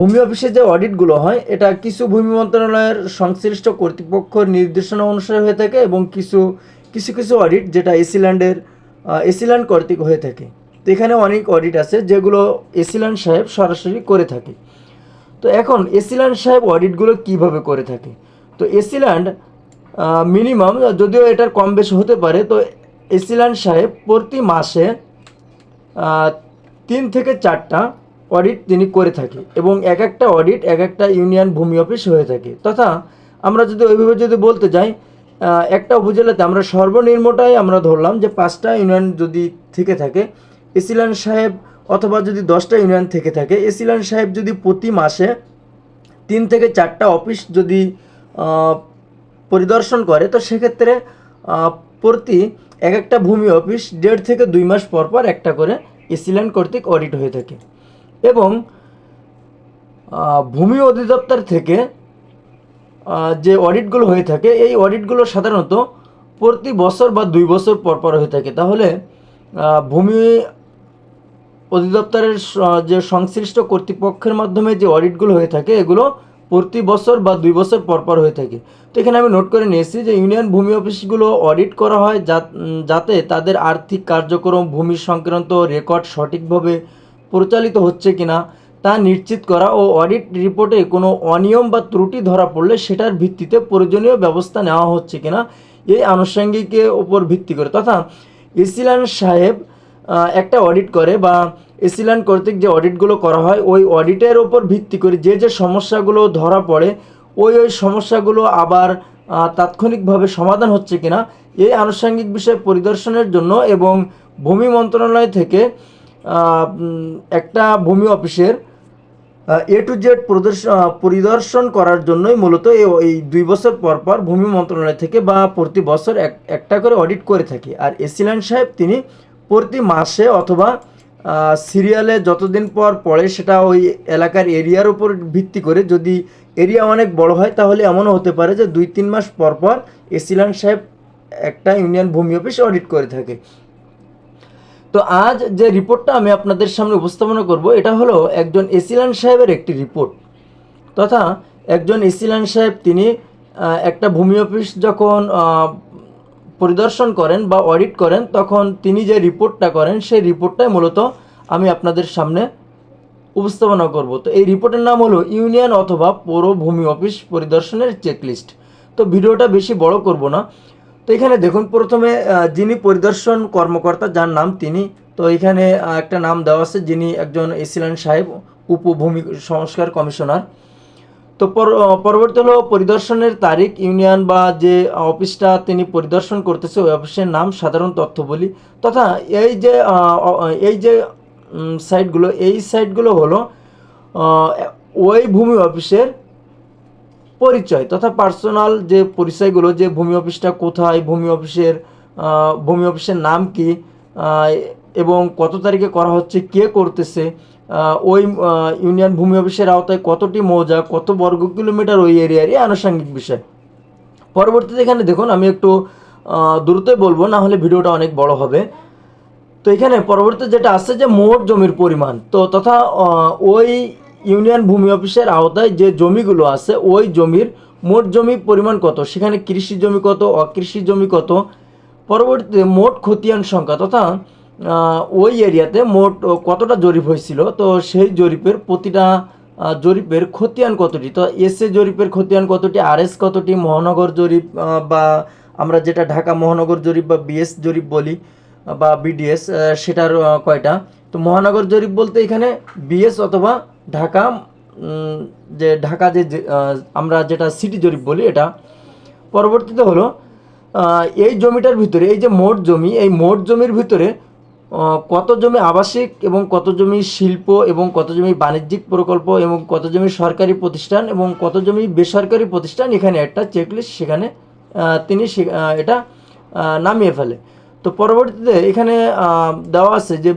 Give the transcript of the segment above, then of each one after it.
ভূমি অফিসে যে অডিটগুলো হয়, এটা কিছু ভূমি মন্ত্রণালয়ের সংশ্লিষ্ট কর্তৃপক্ষ নির্দেশনা অনুসারে হয়ে থাকে এবং কিছু কিছু কিছু অডিট যেটা এসিল্যান্ডের এসিল্যান্ড কর্তৃক হয়ে থাকে। তো এখানে অনেক অডিট আছে যেগুলো এসিল্যান্ড সাহেব সরাসরি করে থাকে। তো এখন এসিল্যান্ড সাহেব অডিটগুলো কীভাবে করে থাকে? তো এসিল্যান্ড মিনিমাম, যদিও এটার কম বেশি হতে পারে, তো এসিল্যান্ড সাহেব প্রতি মাসে তিন থেকে চারটা অডিট তিনি করে থাকে এবং এক একটা অডিট, এক একটা ইউনিয়ন ভূমি অফিস হয়ে থাকে। তথা আমরা যদি ওইভাবে যদি বলতে যাই একটা উপজেলাতে আমরা সর্বনিম্নটাই আমরা ধরলাম যে পাঁচটা ইউনিয়ন যদি থেকে থাকে এসিলান সাহেব অথবা যদি দশটা ইউনিয়ন থেকে থাকে এসিলান সাহেব যদি প্রতি মাসে তিন থেকে চারটা অফিস যদি পরিদর্শন করে, তো সেক্ষেত্রে প্রতি এক একটা ভূমি অফিস দেড় থেকে দুই মাস পর পর একটা করে এসিলান কর্তৃক অডিট হয়ে থাকে। এবং ভূমি অধিদপ্তর থেকে যে অডিটগুলো হয়ে থাকে, এই অডিটগুলো সাধারণত প্রতি বছর বা দুই বছর পর পর হয়ে থাকে। তাহলে ভূমি অধিদপ্তরের যে সংশ্লিষ্ট কর্তৃপক্ষের মাধ্যমে যে অডিটগুলো হয়ে থাকে, এগুলো প্রতি বছর বা দুই বছর পর পর হয়ে থাকে। তো এখানে আমি নোট করে নিয়েছি যে ইউনিয়ন ভূমি অফিসগুলো অডিট করা হয় যাতে তাদের আর্থিক কার্যক্রম, ভূমি সংক্রান্ত রেকর্ড সঠিকভাবে পরিচালিত হচ্ছে কিনা তা নিশ্চিত করা ও অডিট রিপোর্টে কোনো অনিয়ম বা ত্রুটি ধরা পড়লে সেটার ভিত্তিতে প্রয়োজনীয় ব্যবস্থা নেওয়া হচ্ছে কিনা এই আনুষঙ্গিকের ওপর ভিত্তি করে। তথা ইসিলান সাহেব একটা অডিট করে বা এসিল্যান্ড কর্তৃক যে অডিটগুলো করা হয়, ওই অডিটের ওপর ভিত্তি করে যে যে সমস্যাগুলো ধরা পড়ে, ওই ওই সমস্যাগুলো আবার তাৎক্ষণিকভাবে সমাধান হচ্ছে কিনা এই আনুষঙ্গিক বিষয় পরিদর্শনের জন্য এবং ভূমি মন্ত্রণালয় থেকে একটা ভূমি অফিসের এ টু জেড পরিদর্শন করার জন্যই মূলত এই দুই বছর পর পর ভূমি মন্ত্রণালয় থেকে বা প্রতি বছর এক, একটা করে অডিট করে থাকি। আর এসিল্যান্ড সাহেব, তিনি প্রতি মাসে অথবা সিরিয়ালে যতদিন পর পড়ে, সেটা ওই এলাকার এরিয়ার উপর ভিত্তি করে যদি এরিয়া অনেক বড় হয়, তাহলে এমনও হতে পারে যে দুই, তিন মাস পর পর এসিল্যান্ড সাহেব একটা ইউনিয়ন ভূমি অফিস অডিট করে থাকে। তো আজ যে রিপোর্টটা আমি আপনাদের সামনে উপস্থাপনা করব, এটা হলো একজন এসিলান সাহেবের একটি রিপোর্ট। তথা একজন এসিলান সাহেব তিনি একটা ভূমি অফিস যখন পরিদর্শন করেন বা অডিট করেন, তখন তিনি যে রিপোর্টটা করেন, সেই রিপোর্টটাই মূলত আমি আপনাদের সামনে উপস্থাপনা করব। তো এই রিপোর্টের নাম হলো ইউনিয়ন অথবা পৌর ভূমি অফিস পরিদর্শনের চেকলিস্ট। তো ভিডিওটা বেশি বড় করব না। তো এখানে দেখুন, প্রথমে যিনি পরিদর্শন কর্মকর্তা, যার নাম তিনি, তো এখানে একটা নাম দেওয়া আছে, যিনি একজন এসিলান সাহেব, উপভূমি সংস্কার কমিশনার। তো পরবর্তী হলো পরিদর্শনের তারিখ, ইউনিয়ন বা যে অফিসটা তিনি পরিদর্শন করতেছে, ওই অফিসের নাম সাধারণ তথ্য বলি। তথা এই যে এই যে সাইটগুলো এই সাইটগুলো হলো ওই ভূমি অফিসের পরিচয় তথা পার্সোনাল যে পরিচয়গুলো, যে ভূমি অফিসটা কোথায়, ভূমি অফিসের ভূমি অফিসের নাম কি এবং কত তারিখে করা হচ্ছে, কে করতেছে ওই ইউনিয়ন ভূমি অফিসের আওতায় কতটি মৌজা, কত বর্গ কিলোমিটার ওই এরিয়ার এই আনুষঙ্গিক বিষয়। পরবর্তীতে এখানে দেখুন, আমি একটু দ্রুতই বলব, না হলে ভিডিওটা অনেক বড় হবে। তো এখানে পরবর্তী যেটা আছে যে মোট জমির পরিমাণ, তো তথা ওই ইউনিয়ন ভূমি অফিসের আওতায় যে জমিগুলো আছে, ওই জমির মোট জমি পরিমাণ কত? সেখানে কৃষি জমি কত, অকৃষি জমি কত? পরবর্তীতে মোট খতিয়ান সংখ্যা তথা ওই এরিয়াতে মোট কতটা জরিপ হয়েছিল? তো সেই জরিপের প্রতিটা জরিপের খতিয়ান কতটি? তো এস এ জরিপের খতিয়ান কতটি? আর এস কতটি? মহানগর জরিপ বা আমরা যেটা ঢাকা মহানগর জরিপ বা বিএস জরিপ বলি, বা বিডিএস সেটার কয়টা? তো মহানগর জরিপ বলতে এখানে বিএস অথবা ঢাকা যে ঢাকা যে আমরা যেটা সিটি জরিপ বলি এটা, পরবর্তীতে হলো এই জমিটার ভিতরে, এই যে মোট জমি, এই মোট জমির ভিতরে কত জমি আবাসিক এবং কত জমি শিল্প এবং কত জমি বাণিজ্যিক প্রকল্প এবং কত জমি সরকারি প্রতিষ্ঠান এবং কত জমি বেসরকারি প্রতিষ্ঠান, এখানে একটা চেকলিস্ট সেখানে তিনি এটা নামিয়ে ফেলে। তো পরবর্তীতে এখানে দেওয়া আছে যে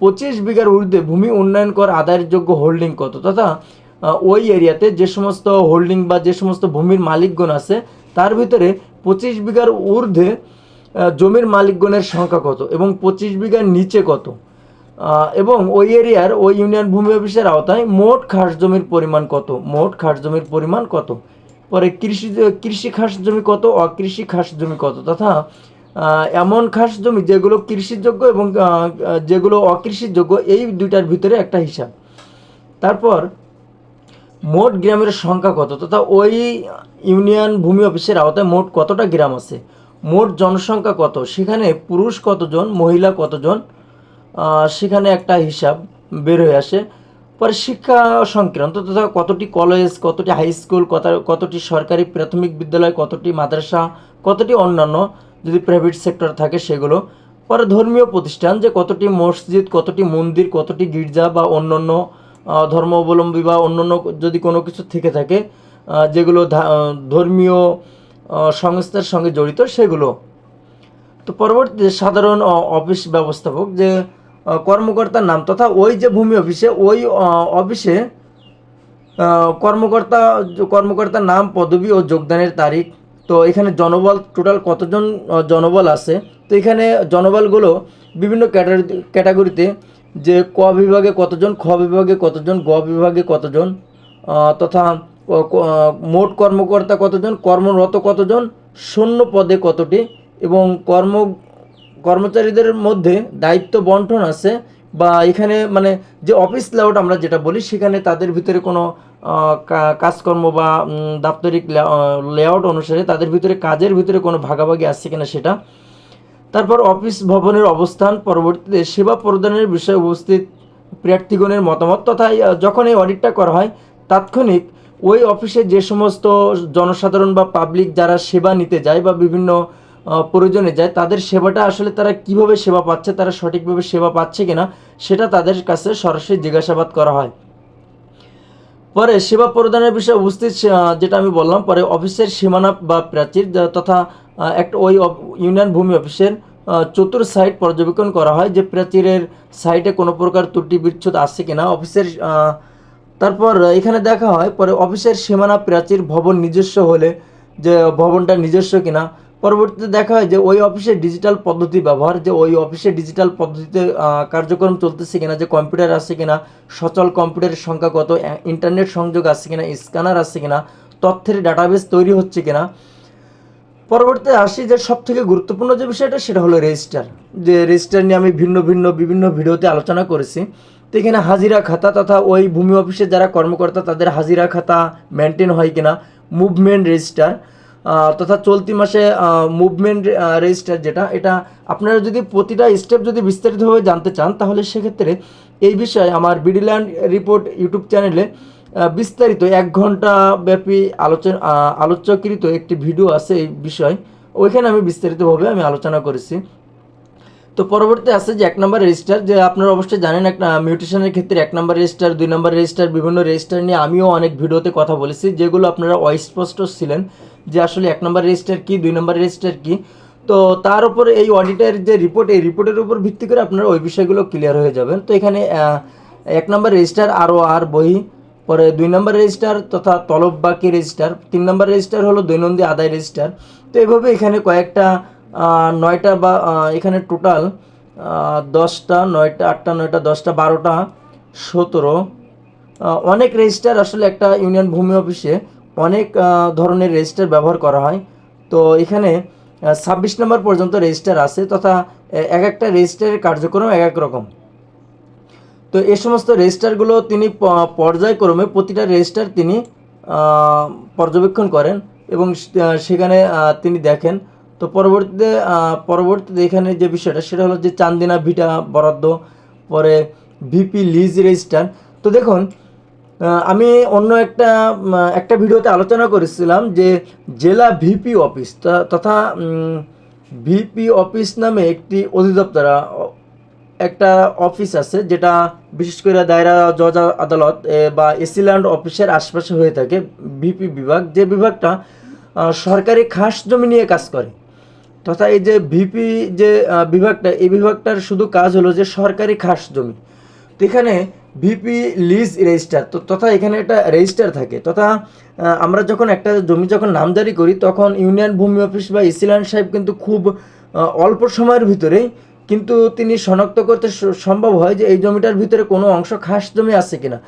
পঁচিশ বিঘার ঊর্ধ্বে ভূমি উন্নয়ন কর আদায়ের হোল্ডিং কত? তথা ওই এরিয়াতে যে সমস্ত হোল্ডিং বা যে সমস্ত ভূমির মালিকগণ আছে, তার ভিতরে পঁচিশ বিঘার ঊর্ধ্বে জমির মালিকগণের সংখ্যা কত এবং পঁচিশ বিঘার নিচে কত? এবং ওই এরিয়ার, ওই ইউনিয়ন ভূমি অফিসের আওতায় মোট খাস জমির পরিমাণ কত? মোট খাস জমির পরিমাণ কত? পরে কৃষি কৃষি খাস জমি কত, অকৃষি খাস জমি কত? তথা এমন খাস জমি যেগুলো কৃষিযোগ্য এবং যেগুলো অকৃষিযোগ্য, এই দুইটার ভিতরে একটা হিসাব। তারপর, মোট গ্রামের সংখ্যা কত? তথা ওই ইউনিয়ন ভূমি অফিসের আওতায় মোট কতটা গ্রাম আছে? মোট জনসংখ্যা কত? সেখানে পুরুষ কতজন, মহিলা কতজন? সেখানে একটা হিসাব বের হয়ে আসে। পরে শিক্ষা সংক্রান্ত তথা কতটি কলেজ, কতটি হাই স্কুল, কত, কতটি সরকারি প্রাথমিক বিদ্যালয়, কতটি মাদ্রাসা, কতটি অন্যান্য যদি প্রাইভেট সেক্টর থাকে সেগুলো। পরে ধর্মীয় প্রতিষ্ঠান যে কতটি মসজিদ কতটি মন্দির কতটি গির্জা বা অন্যান্য আহ, ধর্মাবলম্বী বা অন্যান্য যদি কোনো কিছু থেকে থাকে যেগুলো ধর্মীয় সংস্থার সঙ্গে জড়িত সেগুলো। তো পরবর্তীতে সাধারণ অফিস ব্যবস্থাপক যে কর্মকর্তার নাম তথা ওই যে ভূমি অফিসে ওই অফিসে কর্মকর্তা কর্মকর্তার নাম পদবি ও যোগদানের তারিখ তো এখানে জনবল টোটাল কতজন জনবল আছে? তো এখানে জনবলগুলো বিভিন্ন ক্যাটাগরি, ক্যাটাগরিতে যে ক বিভাগে কতজন, খ বিভাগে কতজন, গ বিভাগে কতজন তথা মোট কর্মকর্তা কতজন, কর্মরত কতজন, শূন্য পদে কতটি, এবং কর্ম, কর্মচারীদের মধ্যে দায়িত্ব বন্টন আছে, বা এখানে মানে যে অফিস লেআউট আমরা যেটা বলি, সেখানে তাদের ভিতরে কোনো কাজকর্ম বা দাপ্তরিক লেআউট অনুসারে তাদের ভিতরে, কাজের ভিতরে কোনো ভাগাভাগি আছে কিনা সেটা। তারপর অফিস ভবনের অবস্থান, পরবর্তীতে সেবা প্রদানের বিষয়ে উপস্থিত প্রার্থীগণের মতামত তথা যখন এই অডিটটা করা হয়, তাৎক্ষণিক ওই অফিসে যে সমস্ত জনসাধারণ বা পাবলিক যারা সেবা নিতে যায় বা বিভিন্ন প্রয়োজনে যায়, তাদের সেবাটা আসলে তারা কীভাবে সেবা পাচ্ছে, তারা সঠিকভাবে সেবা পাচ্ছে কিনা, সেটা তাদের কাছে সরাসরি জিজ্ঞাসাবাদ করা হয়। পরে সেবা প্রদানের বিষয়ে উপস্থিত যেটা আমি বললাম, পরে অফিসের সীমানা বা প্রাচীর তথা একটা ওই ইউনিয়ন ভূমি অফিসের চতুর সাইড পর্যবেক্ষণ করা হয় যে প্রাচীরের সাইডে কোনো প্রকার ত্রুটি, বিচ্ছুত আছে কিনা। অফিসের তারপর এখানে দেখা হয়, পরে অফিসের সীমানা প্রাচীর ভবন নিজস্ব হলে, যে ভবনটা নিজস্ব কিনা পরবর্তীতে দেখা হয় যে ওই অফিসে ডিজিটাল পদ্ধতি ব্যবহার, যে ওই অফিসে ডিজিটাল পদ্ধতিতে কার্যক্রম চলতেছে কিনা, যে কম্পিউটার আছে কিনা, সচল কম্পিউটারের সংখ্যা কত ইন্টারনেট সংযোগ আছে কিনা স্ক্যানার আছে কিনা, তথ্যের ডাটাবেস তৈরি হচ্ছে কিনা। পরবর্তীতে আসি যে সব থেকে গুরুত্বপূর্ণ যে বিষয়টা, সেটা হলো রেজিস্টার যে রেজিস্টার নিয়ে আমি ভিন্ন ভিন্ন, বিভিন্ন ভিডিওতে আলোচনা করেছি। তো এখানে হাজিরা খাতা তথা ওই ভূমি অফিসে যারা কর্মকর্তা, তাদের হাজিরা খাতা মেনটেন হয় কিনা মুভমেন্ট রেজিস্টার তথা চলতি মাসে মুভমেন্ট রেজিস্টার যেটা, এটা আপনারা যদি প্রতিটা স্টেপ যদি বিস্তারিতভাবে জানতে চান, তাহলে সেক্ষেত্রে এই বিষয়ে আমার বিডিল্যান্ড রিপোর্ট ইউটিউব চ্যানেলে বিস্তারিত এক ঘণ্টা ব্যাপী আলোচনা আলোচ্যকৃত একটি ভিডিও আছে এই বিষয়। ওইখানে আমি বিস্তারিতভাবে আমি আলোচনা করেছি। তো পরবর্তী আছে যে এক নম্বর রেজিস্টার যে আপনারা অবশ্যই জানেন একটা মিউটেশনের ক্ষেত্রে এক নম্বর রেজিস্টার দুই নম্বর রেজিস্টার বিভিন্ন রেজিস্টার নিয়ে আমিও অনেক ভিডিওতে কথা বলেছি, যেগুলো আপনারা অস্পষ্ট ছিলেন। যে আসলে এক নম্বর রেজিস্টার কি, দুই নম্বর রেজিস্টার কি, তো তার উপর এই অডিটের যে রিপোর্ট এই রিপোর্টের উপর ভিত্তি করে আপনারা ওই বিষয়গুলো ক্লিয়ার হয়ে যাবেন তো এখানে এক নম্বর রেজিস্টার আরও আর বই, পরে দুই নম্বর রেজিস্টার তথা তলব বাকি রেজিস্টার তিন নম্বর রেজিস্টার হলো দৈনন্দিন আদায় রেজিস্টার তো এইভাবে এখানে কয়েকটা নয়টা বা এখানে টোটাল দশটা, নয়টা, আটটা, নয়টা, দশটা, বারোটা, সতেরো অনেক রেজিস্টার আসলে একটা ইউনিয়ন ভূমি অফিসে অনেক ধরনের রেজিস্টার ব্যবহার করা হয়। তো এখানে ছাব্বিশ নম্বর পর্যন্ত রেজিস্টার আছে তথা এক একটা রেজিস্টারের কার্যক্রম এক এক রকম। তো এই সমস্ত রেজিস্টারগুলো তিনি পর্যায়ক্রমে প্রতিটা রেজিস্টার তিনি পর্যবেক্ষণ করেন এবং সেখানে তিনি দেখেন। তো পরবর্তীতে পরবর্তীতে এখানে যে বিষয়টা সেটা হলো যে চান্দিনা ভিটা বরাদ্দ, পরে ভিপি লিজ রেজিস্টার তো দেখুন আমি অন্য একটা একটা ভিডিওতে আলোচনা করেছিলাম যে জেলা ভিপি অফিস তথা ভিপি অফিস নামে একটি অধিদপ্তর একটা অফিস আছে যেটা বিশেষ করে দায়রা জজ আদালত বা এসিল্যান্ড অফিসের আশপাশে হয়ে থাকে, ভিপি বিভাগ। যে বিভাগটা সরকারি খাস জমি নিয়ে কাজ করে। তথা এই যে ভিপি যে বিভাগটা, এই বিভাগটার শুধু কাজ হলো যে সরকারি খাস জমি। তো এখানে ভিপি লিজ রেজিস্টার। তো তথা এখানে একটা রেজিস্টার থাকে। তথা আমরা যখন একটা জমি যখন নামজারি করি, তখন ইউনিয়ন ভূমি অফিস বা ইসিলান সাহেব কিন্তু খুব অল্প সময়ের ভিতরেই কিন্তু তিনি শনাক্ত করতে সম্ভব হয় যে এই জমিটার ভিতরে কোনো অংশ খাস জমি আছে কিনা।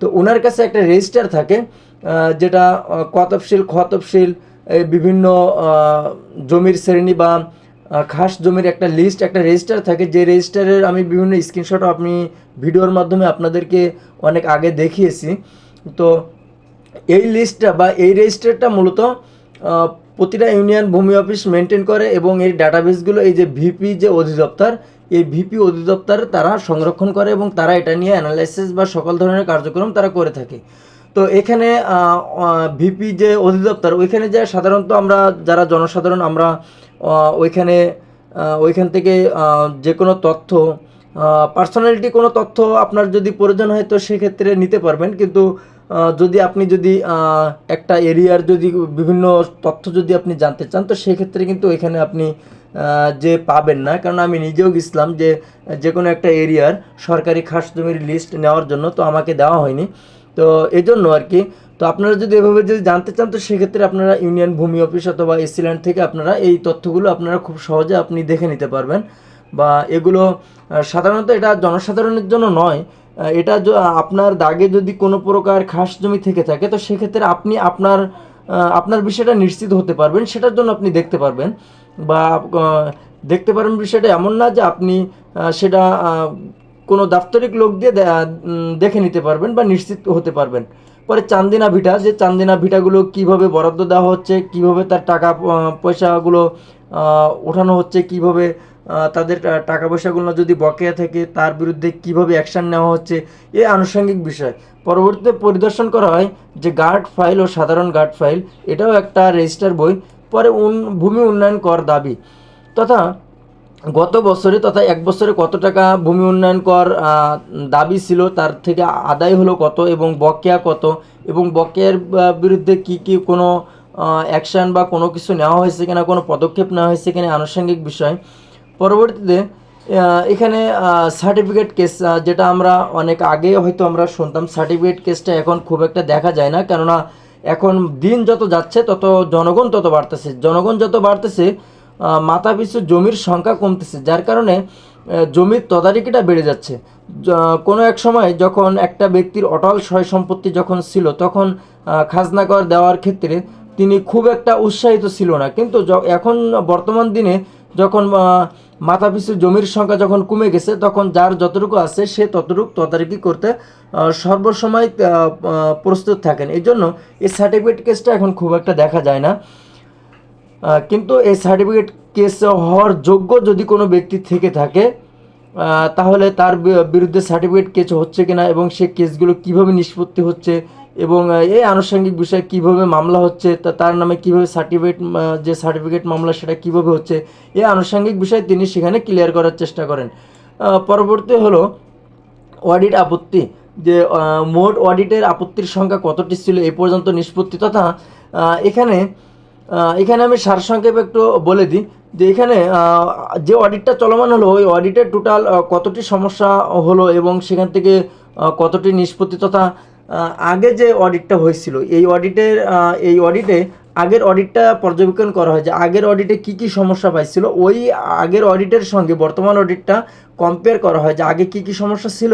তো ওনার কাছে একটা রেজিস্টার থাকে যেটা ক তফসিল বিভিন্ন জমির শ্রেণি বা খাস জমির একটা লিস্ট একটা রেজিস্টার থাকে। যে রেজিস্টারের আমি বিভিন্ন স্ক্রিনশট আপনি ভিডিওর মাধ্যমে আপনাদেরকে অনেক আগে দেখিয়েছি। তো এই লিস্টটা বা এই রেজিস্টারটা মূলত প্রতিটা ইউনিয়ন ভূমি অফিস মেনটেন করে এবং এই ডাটাবেসগুলো এই যে ভিপি যে অধিদপ্তর, এই ভিপি অধিদপ্তর তারা সংরক্ষণ করে এবং তারা এটা নিয়ে অ্যানালাইসিস বা সকল ধরনের কার্যক্রম তারা করে থাকে। তো এখানে ভিপি যে অধিদপ্তর, ওইখানে যে সাধারণত আমরা যারা জনসাধারণ আমরা ওইখানে ওইখান থেকে যে কোনো তথ্য পার্সোনালিটি কোনো তথ্য আপনার যদি প্রয়োজন হয় তো সেক্ষেত্রে নিতে পারবেন। কিন্তু যদি আপনি যদি একটা এরিয়ার যদি বিভিন্ন তথ্য যদি আপনি জানতে চান তো সেক্ষেত্রে কিন্তু এখানে আপনি যে পাবেন না। কারণ আমি নিজেও গেছিলাম যে যে কোনো একটা এরিয়ার সরকারি খাস জমির লিস্ট নেওয়ার জন্য তো আমাকে দেওয়া হয়নি। তো এই জন্য আর কি তো আপনারা যদি এভাবে যদি জানতে চান, তো সেক্ষেত্রে আপনারা ইউনিয়ন ভূমি অফিস অথবা এসিল্যান্ড থেকে আপনারা এই তথ্যগুলো আপনারা খুব সহজে আপনি দেখে নিতে পারবেন। বা এগুলো সাধারণত এটা জনসাধারণের জন্য নয় এটা আপনার দাগে যদি কোনো প্রকার খাস জমি থেকে থাকে, তো সেক্ষেত্রে আপনি আপনার আপনার বিষয়টা নিশ্চিত হতে পারবেন, সেটার জন্য আপনি দেখতে পারবেন। বা দেখতে পারবেন বিষয়টা এমন না যে আপনি সেটা কোনো দাপ্তরিক লোক দিয়ে দেখে নিতে পারবেন বা নিশ্চিত হতে পারবেন। পরে চান্দিনা ভিটা, যে চান্দিনা ভিটাগুলো কীভাবে বরাদ্দ দেওয়া হচ্ছে, কীভাবে তার টাকা পয়সাগুলো ওঠানো হচ্ছে, কীভাবে তাদের টাকা পয়সাগুলো যদি বকেয়া থাকে, তার বিরুদ্ধে কীভাবে অ্যাকশন নেওয়া হচ্ছে, এ আনুষঙ্গিক বিষয়। পরবর্তীতে পরিদর্শন করা হয় যে গার্ড ফাইল ও সাধারণ গার্ড ফাইল এটাও একটা রেজিস্টার বই, পরে ভূমি উন্নয়ন কর দাবি। তথা গত বছরে তথা এক বছরে কত টাকা ভূমি উন্নয়ন কর দাবি ছিল? তার থেকে আদায় হলো কত এবং বকেয়া কত? এবং বকেয়ার বিরুদ্ধে কি কি কোনো অ্যাকশন বা কোনো কিছু নেওয়া হয়েছে কিনা, কোনো পদক্ষেপ নেওয়া হয়েছে কিনা, আনুষঙ্গিক বিষয়। পরবর্তীতে এখানে সার্টিফিকেট কেস যেটা আমরা অনেক আগে হয়তো আমরা শুনতাম। সার্টিফিকেট কেসটা এখন খুব একটা দেখা যায় না। কেননা, এখন দিন যত যাচ্ছে, তত জনগণ তত বাড়তেছে। জনগণ যত বাড়তেছে মাথাপিছু জমির সংখ্যা কমতেছে যার কারণে জমির তদারকিটা বেড়ে যাচ্ছে। কোনো এক সময় যখন একটা ব্যক্তির অটল সয় সম্পত্তি যখন ছিল তখন খাজনা কর দেওয়ার ক্ষেত্রে তিনি খুব একটা উৎসাহিত ছিল না। কিন্তু এখন বর্তমান দিনে যখন আহ, মাথাপিছু জমির সংখ্যা যখন কমে গেছে তখন যার যতটুকু আছে সে ততটুকু তদারকি করতে সর্বসময় প্রস্তুত থাকেন। এই জন্য এই সার্টিফিকেট কেসটা এখন খুব একটা দেখা যায় না। কিন্তু এই সার্টিফিকেট কেস হওয়ার যোগ্য যদি কোনো ব্যক্তি থেকে থাকে তাহলে তার বিরুদ্ধে সার্টিফিকেট কেস হচ্ছে কিনা এবং সে কেসগুলো কীভাবে নিষ্পত্তি হচ্ছে এবং এই আনুষঙ্গিক বিষয়ে কীভাবে মামলা হচ্ছে, তা তার নামে কীভাবে সার্টিফিকেট যে সার্টিফিকেট মামলা সেটা কীভাবে হচ্ছে, এই আনুষঙ্গিক বিষয়ে তিনি সেখানে ক্লিয়ার করার চেষ্টা করেন। পরবর্তী হলো অডিট আপত্তি, যে মোট অডিটের আপত্তির সংখ্যা কতটি ছিল এ পর্যন্ত নিষ্পত্তি তথা এখানে এখানে আমি সারসংক্ষেপে একটু বলে দিই যে এখানে যে অডিটটা চলমান হলো, ওই অডিটের টোটাল কতটি সমস্যা হলো এবং সেখান থেকে কতটি নিষ্পত্তি তথা আগে যে অডিটটা হয়েছিল, এই অডিটের এই অডিটে আগের অডিটটা পর্যবেক্ষণ করা হয় যে আগের অডিটে কি কি সমস্যা পাইছিল, ওই আগের অডিটের সঙ্গে বর্তমান অডিটটা কম্পেয়ার করা হয় যে আগে কি কি সমস্যা ছিল,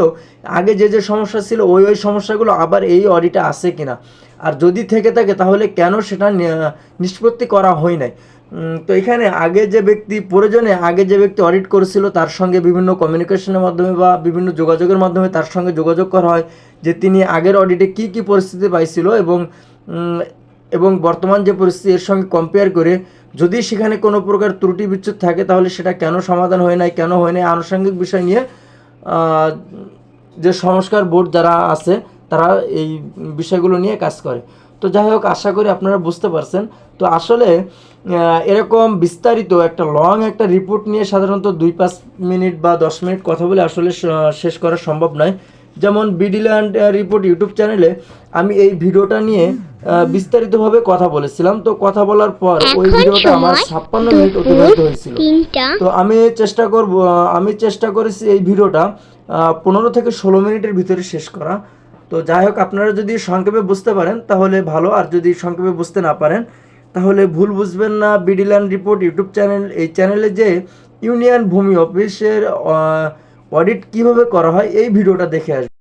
আগে যে যে সমস্যা ছিল, ওই ওই সমস্যাগুলো আবার এই অডিটে আছে কিনা। আর যদি থেকে থাকে, তাহলে কেন সেটা নিষ্পত্তি করা হয় নাই? তো এখানে আগে যে ব্যক্তি, প্রয়োজনে আগে যে ব্যক্তি অডিট করেছিল, তার সঙ্গে বিভিন্ন কমিউনিকেশনের মাধ্যমে বা বিভিন্ন যোগাযোগের মাধ্যমে তার সঙ্গে যোগাযোগ করা হয়। যে তিনি আগের অডিটে কি কি পরিস্থিতি পাইছিল এবং এবং বর্তমান যে পরিস্থিতি এর সঙ্গে কম্পেয়ার করে যদি সেখানে কোনো প্রকার ত্রুটি বিচ্যুত থাকে তাহলে সেটা কেন সমাধান হয় নাই, কেন হয় নাই আনুষঙ্গিক বিষয় নিয়ে যে সংস্কার বোর্ড যারা আছে তারা এই বিষয়গুলো নিয়ে কাজ করে। তো যাই হোক, আশা করি আপনারা বুঝতে পারছেন। তো আসলে এরকম বিস্তারিত একটা লং একটা রিপোর্ট নিয়ে সাধারণত দুই পাঁচ মিনিট বা দশ মিনিট কথা বলে আসলে শেষ করা সম্ভব নয়। যেমন বিডিল্যান্ড রিপোর্ট ইউটিউব চ্যানেলে আমি এই ভিডিওটা নিয়ে বিস্তারিতভাবে কথা বলেছিলাম। তো কথা বলার পর ওই ভিডিওটা আমার ছাপ্পান্ন মিনিট অতিবাহিত হয়েছিল। তো আমি চেষ্টা করব আমি চেষ্টা করেছি এই ভিডিওটা পনেরো থেকে ষোলো মিনিটের ভিতরে শেষ করা। তো যাই হোক আপনারা যদি সংক্ষেপে বুঝতে পারেন তাহলে ভালো। আর যদি সংক্ষেপে বুঝতে না পারেন তাহলে ভুল বুঝবেন না। বিডিল্যান্ড রিপোর্ট ইউটিউব চ্যানেল এই চ্যানেলে যে ইউনিয়ন ভূমি অফিসের অডিট কীভাবে করা হয় এই ভিডিওটা দেখে আসবেন